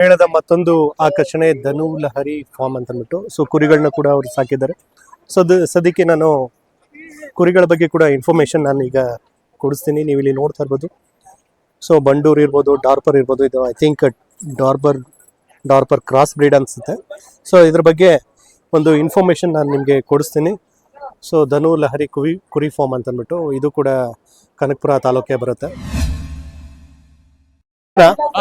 ಮೇಳದ ಮತ್ತೊಂದು ಆಕರ್ಷಣೆ ಧನು ಲಹರಿ ಫಾರ್ಮ್ ಅಂತ ಅಂದ್ಬಿಟ್ಟು ಸೊ ಕುರಿಗಳನ್ನ ಕೂಡ ಅವರು ಸಾಕಿದ್ದಾರೆ. ಸೊ ಸದ್ಯಕ್ಕೆ ನಾನು ಕುರಿಗಳ ಬಗ್ಗೆ ಕೂಡ ಇನ್ಫಾರ್ಮೇಶನ್ ನಾನು ಈಗ ಕೊಡಿಸ್ತೀನಿ. ನೀವು ಇಲ್ಲಿ ನೋಡ್ತಾ ಇರ್ಬೋದು. ಸೊ ಬಂಡೂರ್ ಇರ್ಬೋದು, ಡಾರ್ಪರ್ ಇರ್ಬೋದು, ಇದು I think Dorper Dorper cross breed ಅನ್ಸುತ್ತೆ. ಸೊ ಇದ್ರ ಬಗ್ಗೆ ಒಂದು ಇನ್ಫಾರ್ಮೇಶನ್ ನಾನು ನಿಮಗೆ ಕೊಡಿಸ್ತೀನಿ. ಸೊ ಧನು ಲಹರಿ ಕುರಿ ಕುರಿ ಫಾರ್ಮ್ ಅಂತ ಅಂದ್ಬಿಟ್ಟು ಇದು ಕೂಡ ಕನಕಪುರ ತಾಲೂಕೆ ಬರುತ್ತೆ.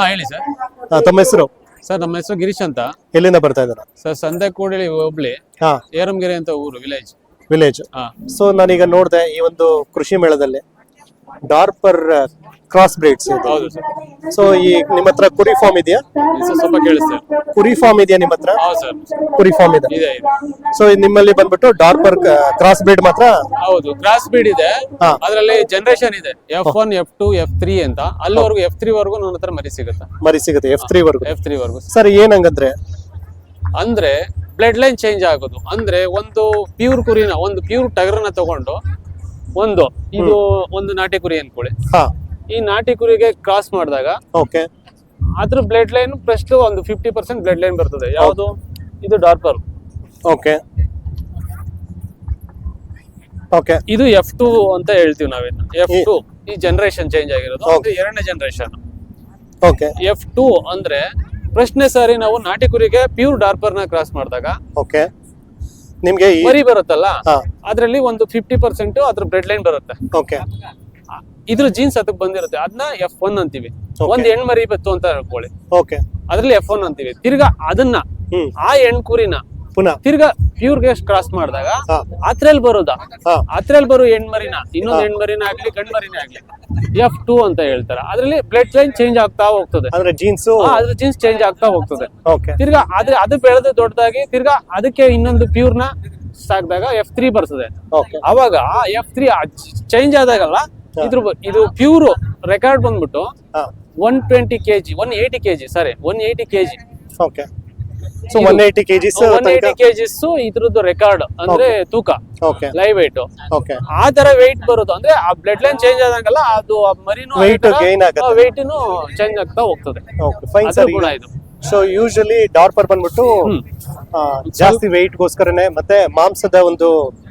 ಹೇಳಿ ಸರ್ ತಮ್ಮ ಹೆಸರು? ಸರ್ ನಮ್ಮ ಹೆಸರು ಗಿರೀಶ್ ಅಂತ. ಎಲ್ಲಿಂದ ಬರ್ತಾ ಇದ್ದಾರೆ? ಸರ್ ಸಂತೆ ಕೂಡಲಿ ಹೋಬ್ಳಿ. ಹಾ. ಏರಂಗೆರೆ ಅಂತ ಊರು ವಿಲೇಜ್. ವಿಲೇಜ್. ಸೊ ನಾನೀಗ ನೋಡಿದೆ ಈ ಒಂದು ಕೃಷಿ ಮೇಳದಲ್ಲಿ. ಡಾರ್ಪರ್ ಕ್ರಾಸ್ ಬ್ರೀಡ್ಸ್ ಇದೆ. ಹೌದು ಸರ್. ಸೊ ಈ ನಿಮ್ಮ ಹತ್ರ ಕುರಿ ಫಾರ್ಮ್ ಇದೆಯಾ? ಸ್ವಲ್ಪ ಕೇಳಿ ಸರ್. ಕುರಿ ಫಾರ್ಮ್ ಇದೆಯಾ ನಿಮ್ಮ ಹತ್ರ? ಹೌದು ಸರ್. ಕುರಿ ಫಾರ್ಮ್ ಇದೆ. ಇದೆ ಇದೆ. ಸೊ ನಿಮ್ಮಲ್ಲಿ ಬಂದ್ಬಿಟ್ಟು ಡಾರ್ಪರ್ ಕ್ರಾಸ್ ಬ್ರೀಡ್ ಮಾತ್ರ? ಹೌದು ಕ್ರಾಸ್ ಬ್ರೀಡ್ ಇದೆ. ಹಾ. ಅದರಲ್ಲಿ ಜನರೇಷನ್ ಇದೆ. F one F two F three ಅಂತ. ಅಲ್ಲಿವರೆಗೂ ಎಫ್ ತ್ರೀ ವರೆಗೂ ನನ್ನ ಹತ್ರ ಮರಿ ಸಿಗುತ್ತೆ. ಮರಿ ಸಿಗುತ್ತೆ ಎಫ್ ತ್ರೀ ವರ್ಗು. ಎಫ್ ತ್ರೀ ವರೆಗೂ. ಸರ್ ಏನಂಗಂದ್ರೆ ಅಂದ್ರೆ ಬ್ಲಡ್ ಲೈನ್ ಚೇಂಜ್ ಆಗೋದು. ಅಂದ್ರೆ ಒಂದು ಪ್ಯೂರ್ ಕುರಿನ ಒಂದು ಪ್ಯೂರ್ ಟಗರನ್ನ ತಗೊಂಡು ಒಂದು. ಇದು ಒಂದು ನಾಟಿ ಕುರಿ ಅನ್ಕೊಳ್ಳಿ. ಹಾ. ಈ ನಾಟಿ ಕುರಿಗೆ ಕ್ರಾಸ್ ಮಾಡಿದಾಗ ಓಕೆ. ಅದ್ರ ಬ್ಲಡ್ ಲೈನ್ ಫಸ್ಟ್ ಒಂದು ಫಿಫ್ಟಿ ಪರ್ಸೆಂಟ್ ಬ್ಲಡ್ ಲೈನ್ ಬರ್ತದೆ. ಯಾವುದು? ಇದು ಡಾರ್ಪರ್ ಓಕೆ. ಓಕೆ. ಇದು ಎಫ್ ಟು ಅಂತ ಹೇಳ್ತೀವಿ ನಾವಿನ್ ಎಫ್ ಟು ಈ ಜನರೇಷನ್ ಚೇಂಜ್ ಆಗಿರೋದು. ಅಂದ್ರೆ ಎರಡನೇ ಜನರೇಷನ್ ಓಕೆ. ಎಫ್ ಟು ಅಂದ್ರೆ ಪ್ರಶ್ನೆ ಸಾರಿ ನಾವು ನಾಟಿ ಕುರಿಗೆ ಪ್ಯೂರ್ ಡಾರ್ಪರ್ನ ಕ್ರಾಸ್ ಮಾಡಿದಾಗ ಓಕೆ. ನಿಮ್ಗೆ ಈ ಮರಿ ಬರುತ್ತಲ್ಲ? ಹಾ. ಅದ್ರಲ್ಲಿ ಒಂದು ಫಿಫ್ಟಿ ಪರ್ಸೆಂಟ್ ಅದ್ರ ಬ್ರೆಡ್ ಲೈನ್ ಬರುತ್ತೆ. ಓಕೆ ಇದ್ರ ಜೀನ್ಸ್ ಅದಕ್ಕೆ ಬಂದಿರುತ್ತೆ. ಅದನ್ನ ಎಫ್ ಒನ್ ಅಂತೀವಿ. ಒಂದ್ ಹೆಣ್ ಮರಿ ಬತ್ತು ಅಂತ ಹೇಳ್ಕೊಳ್ಳಿ. ಓಕೆ ಅದ್ರಲ್ಲಿ ಎಫ್ ಒನ್ ಅಂತೀವಿ. ತಿರ್ಗಾ ಅದನ್ನ ಹ್ಮ್. ಆ ಹೆಣ್ ಕುರಿನ ಪುನಃ. ತಿರ್ಗಾ ಪ್ಯೂರ್ ಗೇಸ್ ಕ್ರಾಸ್ ಮಾಡಿದಾಗ ಆತ್ರೆಲ್ ಬರೋದಾ? ಆತ್ರೆಲ್ ಬರೋ ಹೆಣ್ಮರಿನ ಇನ್ನೊಂದು ಹೆಣ್ಮರಿನ ಆಗ್ಲಿ ಗಂಡ್ಮರಿನ ಆಗ್ಲಿ ಎಫ್ ಟು ಅಂತ ಹೇಳ್ತಾರೆ. ಅದ್ರಲ್ಲಿ ಬ್ಲಡ್ ಲೈನ್ ಚೇಂಜ್ ಆಗ್ತಾ ಹೋಗ್ತದೆ. ಅಂದ್ರೆ ಜೀನ್ಸ್ ಅದ್ರ ಜೀನ್ಸ್ ಚೇಂಜ್ ಆಗ್ತಾ ಹೋಗ್ತದೆ. ತಿರ್ಗಾ ಆದ್ರೆ ಅದು ಬೆಳೆದು ದೊಡ್ಡದಾಗಿ ತಿರ್ಗಾ ಅದಕ್ಕೆ ಇನ್ನೊಂದು ಪ್ಯೂರ್ನ ಸಾಕಿದಾಗ ಎಫ್ ತ್ರೀ ಬರ್ತದೆ. ಅವಾಗ ಎಫ್ ತ್ರೀ ಚೇಂಜ್ ಆದಾಗಲ್ಲ ಇದ್ರ ಇದು ಪ್ಯೂರ್ ರೆಕಾರ್ಡ್ ಬಂದ್ಬಿಟ್ಟು one twenty KG one eighty KG sorry one eighty KG okay so one eighty KGs one eighty KGs ಇದ್ರದ್ದು ರೆಕಾರ್ಡ್ ಅಂದ್ರೆ ತೂಕ ಓಕೆ ಲೈವ್ ಓಕೆ ಆ ತರ ವೆಯ್ಟ್ ಬರೋದು. ಅಂದ್ರೆ ಆ ಬ್ಲಡ್ ಲೈನ್ ಚೇಂಜ್ ಆದಂಗಲ್ಲ ಅದು ಮರಿನೂ gain ಆಗುತ್ತೆ. ವೆಯ್ಟ್ನು ಚೇಂಜ್ ಆಗ್ತಾ ಹೋಗ್ತದೆ. ಓಕೆ ಫೈನ್ ಸರ್ ಗುಣ ಇದು. ಸೊ ಯೂಶಲಿ ಡಾರ್ಪರ್ ಬಂದ್ಬಿಟ್ಟು ಜಾಸ್ತಿ ವೆಯ್ಟ್ ಗೋಸ್ಕರನೆ ಮತ್ತೆ ಮಾಂಸದ ಒಂದು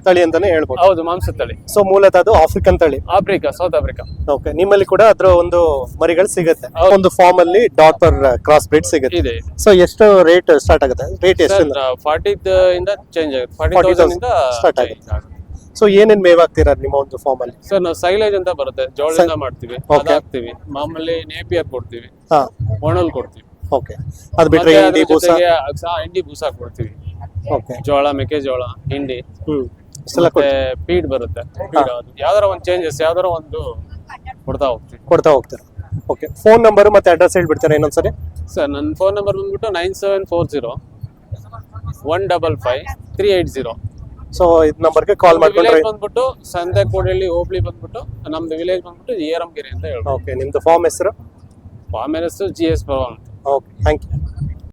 ತಳಿ ಅಂತಾನೆ ಹೇಳ್ಬೋದು. ಹೌದು ಮಾಂಸ ತಳಿ. ಸೊ ಮೂಲತಃ ಅದು ಆಫ್ರಿಕನ್ ತಳಿ. ಆಫ್ರಿಕಾ ಸೌತ್ ಆಫ್ರಿಕಾ ಓಕೆ ನಿಮ್ಮಲ್ಲಿ ಕೂಡ ಅದ್ರ ಒಂದು ಮರಿಗಳು ಸಿಗುತ್ತೆ. ಒಂದು ಫಾರ್ಮ್ ಅಲ್ಲಿ ಡಾರ್ಪರ್ ಕ್ರಾಸ್ ಬ್ರೀಡ್ ಸಿಗುತ್ತೆ. ಇದೆ ಸೊ ಎಷ್ಟು ರೇಟ್ ಸ್ಟಾರ್ಟ್ ಆಗುತ್ತೆ? ರೇಟ್ ಎಷ್ಟು ಫಾರ್ಟಿ ಇಂದ ಚೇಂಜ್ ಆಗುತ್ತೆ. ಫಾರ್ಟಿ 40,000 ತೌಸಂಡ್ start ಆಗುತ್ತೆ. ಸೊ ಏನೇನ್ ಮೇವ್ ಹಾಕ್ತೀರಾ ನಿಮ್ಮ ಒಂದು ಫಾರ್ಮ್ ಅಲ್ಲಿ ಸರ್ ನಾವು ಸೈಲೇಜ್ ಅಂತ ಬರುತ್ತೆ. ಜೋಳದಿಂದ ಮಾಡ್ತೀವಿ. ಹಾಕ್ತೀವಿ ಅದ್ ಹಾಕ್ತಿವಿ ಮಾಮೂಲಿ ನೇಪಿಯರ್ ಕೊಡ್ತೀವಿ. ಹಾ. ಒಣಲ್ ಕೊಡ್ತೀವಿ. ಓಕೆ ಅದು ಬಿಟ್ರೆ ಮತ್ತೆ ಹಿಂಡಿ ಅದ್ರ ಬೂಸ? ಜೊತೆಗೆ ಹಿಂಡಿ ಬೂಸ ಕೊಡ್ತೀವಿ ಓಕೆ ಜೋಳ ಮೆಕ್ಕೆಜೋಳ ಹಿಂಡಿ. ಹ್ಮ್. ಇಷ್ಟೆಲ್ಲ ಮತ್ತೆ ಪೀಡ್ ಬರುತ್ತೆ. ಅದು. ಯಾವ್ದಾರ ಒಂದು ಚೇಂಜಸ್ ಯಾವ್ದಾರ ಒಂದು ಕೊಡ್ತಾ ಹೋಗ್ತೀವಿ. ಕೊಡ್ತಾ ಹೋಗ್ತೀರಾ? ಓಕೆ ಫೋನ್ ನಂಬರ್ ಮತ್ತೆ ಅಡ್ರೆಸ್ ಹೇಳ್ಬಿಡ್ತೀರಾ ಇನ್ನೊಂದ್ಸರಿ? ಸರ್ ನನ್ನ ಫೋನ್ ನಂಬರ್ ಬಂದ್ಬಿಟ್ಟು nine seven four zero one double five three eight zero so ಇದ್ ನಂಬರ್ಗೆ ಕಾಲ್ ಮಾಡ್ಕೊಂಡ್ರೆ ವಿಲೇಜ್ ಬಂದ್ಬಿಟ್ಟು ಸಂತೆ ಕೋಡಳ್ಳಿ ಹೋಬ್ಳಿ ಬಂದ್ಬಿಟ್ಟು ನಮ್ದು ವಿಲೇಜ್ ಬಂದ್ಬಿಟ್ಟು ಏರಂಗೆರೆ ಅಂತ ಹೇಳ್ಬೋದು. ಓಕೆ ನಿಮ್ದು ಫಾರ್ಮ್ ಹೆಸರು? ಆಮೇಲೆ ಜಿ ಎಸ್ ಭವನ್ ಅಂತ ಓಕೆ ಥ್ಯಾಂಕ್ ಯು